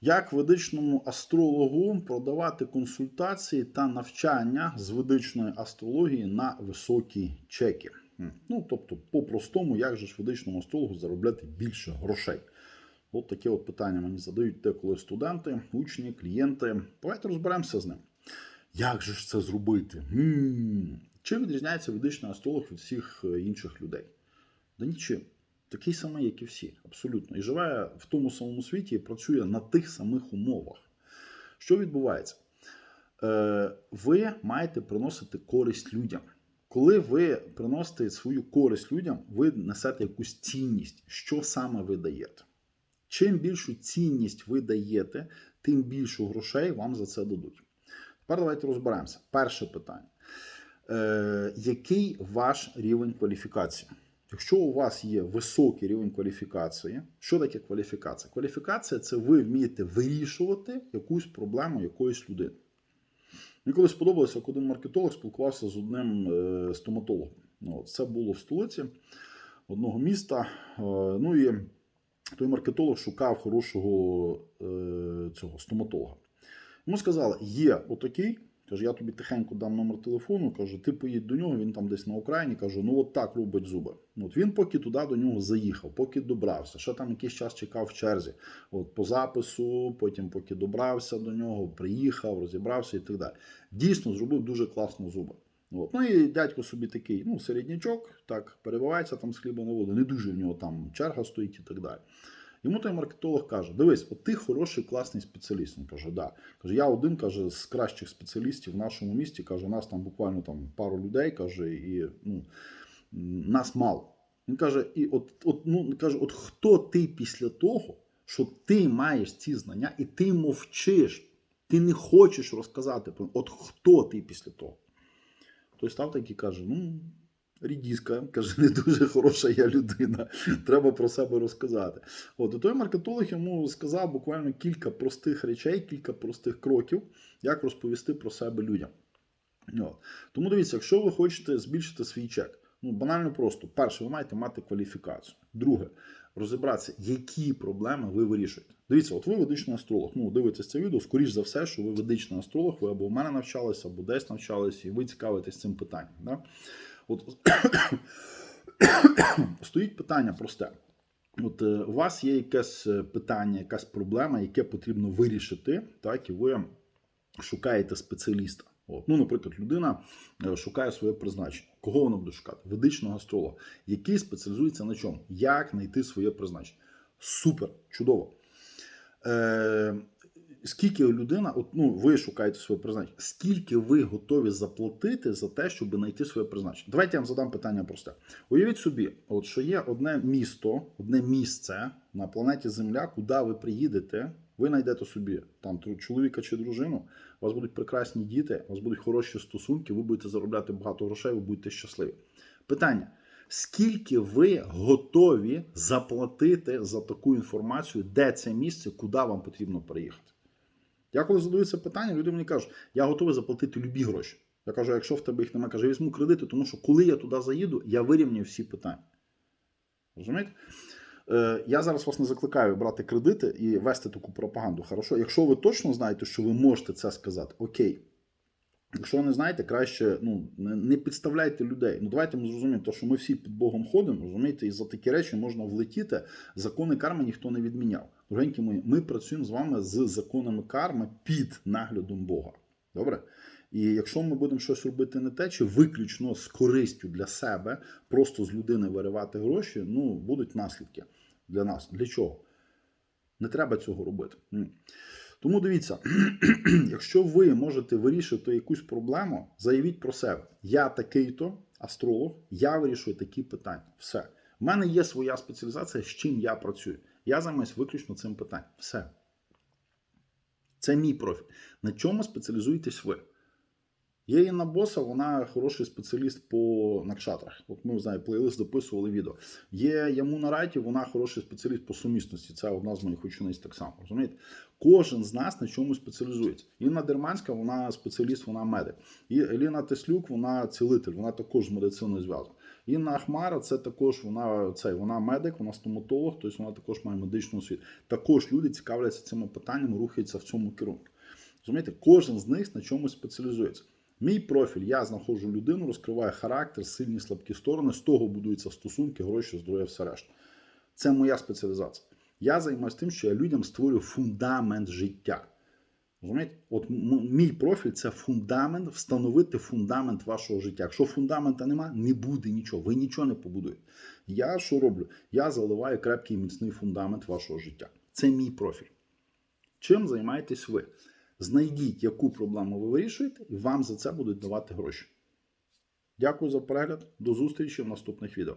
Як ведичному астрологу продавати консультації та навчання з ведичної астрології на високі чеки? Ну, тобто, по-простому, як же ж ведичному астрологу заробляти більше грошей? От таке от питання мені задають деколи студенти, учні, клієнти. Давайте розберемося з ним. Як же ж це зробити? М. Чим відрізняється ведичний астролог від всіх е, інших людей? Да нічим. Такий самий, як і всі, абсолютно. І живе в тому самому світі і працює на тих самих умовах. Що відбувається? Е, ви маєте приносити користь людям. Коли ви приносите свою користь людям, ви несете якусь цінність. Що саме ви даєте? Чим більшу цінність ви даєте, тим більше грошей вам за це дадуть. Тепер давайте розберемося. Перше питання. Е, який ваш рівень кваліфікації? Якщо у вас є високий рівень кваліфікації, що таке кваліфікація? Кваліфікація це ви вмієте вирішувати якусь проблему якоїсь людини. Мені колись сподобалося, як один маркетолог спілкувався з одним е, стоматологом. Ну, це було в столиці одного міста. Е, ну і той маркетолог шукав хорошого е, цього стоматолога. Йому сказали, є отакий. Каже, я тобі тихенько дам номер телефону. Каже, ти поїдь до нього, він там десь на Україні. Кажу, ну от так робить зуби. От він поки туди до нього заїхав, поки добрався. Ще там якийсь час чекав в черзі. От по запису, потім поки добрався до нього, приїхав, розібрався і так далі. Дійсно, зробив дуже класно зуби. От. Ну і дядько собі такий, ну, середнячок, так, перебивається там з хліба на воду. Не дуже в нього там черга стоїть і так далі. Йому той маркетолог каже: Дивись, от ти хороший, класний спеціаліст. Він каже, да. Каже, я один каже, з кращих спеціалістів в нашому місті. Каже, у нас там буквально там пару людей, каже, і ну, нас мало. Він каже, і от, от, ну, каже, от хто ти після того, що ти маєш ці знання, і ти мовчиш, ти не хочеш розказати от хто ти після того. Той став такий каже: ну. Рідіска, каже, не дуже хороша я людина. Треба про себе розказати. От і той маркетолог йому сказав буквально кілька простих речей, кілька простих кроків, як розповісти про себе людям. От. Тому дивіться, якщо ви хочете збільшити свій чек, ну банально просто. Перше, ви маєте мати кваліфікацію. Друге, розібратися, які проблеми ви вирішуєте. Дивіться, от ви ведичний астролог. Ну, дивитесь це відео, скоріш за все, що ви ведичний астролог, ви або в мене навчалися, або десь навчалися, і ви цікавитесь цим питанням. Да? От стоїть питання просте. От е, у вас є якесь е, питання, якась проблема, яке потрібно вирішити, так, і ви шукаєте спеціаліста. От. Ну, наприклад, людина е, шукає своє призначення. Кого вона буде шукати? Ведичного астролога, який спеціалізується на чому? Як знайти своє призначення? Супер, чудово. Е, скільки людина, от, ну, ви шукаєте своє призначення, скільки ви готові заплатити за те, щоб знайти своє призначення? Давайте я вам задам питання просте. Уявіть собі, от що є одне місто, одне місце на планеті Земля, куди ви приїдете, ви знайдете собі там чоловіка чи дружину, у вас будуть прекрасні діти, у вас будуть хороші стосунки, ви будете заробляти багато грошей, ви будете щасливі. Питання. Скільки ви готові заплатити за таку інформацію, де це місце, куди вам потрібно переїхати? Я коли задаю це питання, люди мені кажуть, я готовий заплатити любі гроші. Я кажу, якщо в тебе їх немає, каже, візьму кредити, тому що коли я туди заїду, я вирівнюю всі питання. Розумієте? Е, я зараз вас не закликаю брати кредити і вести таку пропаганду. Хорошо, якщо ви точно знаєте, що ви можете це сказати, окей. Якщо не знаєте, краще ну, не, підставляйте людей. Ну давайте ми зрозуміємо, то, що ми всі під Богом ходимо, розумієте, і за такі речі можна влетіти. Закони карми ніхто не відміняв. Дорогенькі мої, ми працюємо з вами з законами карми під наглядом Бога. Добре? І якщо ми будемо щось робити не те, чи виключно з користю для себе, просто з людини виривати гроші, ну будуть наслідки для нас. Для чого? Не треба цього робити. Тому дивіться, якщо ви можете вирішити якусь проблему, заявіть про себе. Я такий-то астролог, я вирішую такі питання. Все. У мене є своя спеціалізація, з чим я працюю. Я займаюся виключно цим питанням. Все. Це мій профіль. На чому спеціалізуєтесь ви? Є Інна Боса, вона хороший спеціаліст по накшатрах. От ми знаємо, плейлист записували відео. Є Ямуна Райті, вона хороший спеціаліст по сумісності. Це одна з моїх учениць так само. Розумієте? Кожен з нас на чому спеціалізується. Інна Дерманська, вона спеціаліст, вона медик. І Еліна Теслюк, вона цілитель, вона також з медициною зв'язана. Інна Ахмара це також вона, це, вона медик, вона стоматолог, тобто вона також має медичну освіту. Також люди цікавляться цими питаннями, рухаються в цьому керунку. Розумієте, кожен з них на чомусь спеціалізується. Мій профіль, я знаходжу людину, розкриваю характер, сильні слабкі сторони, з того будуються стосунки, гроші, здоров'я, все решта. Це моя спеціалізація. Я займаюся тим, що я людям створюю фундамент життя. Розумієте? От мій профіль це фундамент, встановити фундамент вашого життя. Якщо фундамента нема, не буде нічого. Ви нічого не побудуєте. Я що роблю? Я заливаю крепкий міцний фундамент вашого життя. Це мій профіль. Чим займаєтесь ви? Знайдіть, яку проблему ви вирішуєте, і вам за це будуть давати гроші. Дякую за перегляд. До зустрічі в наступних відео.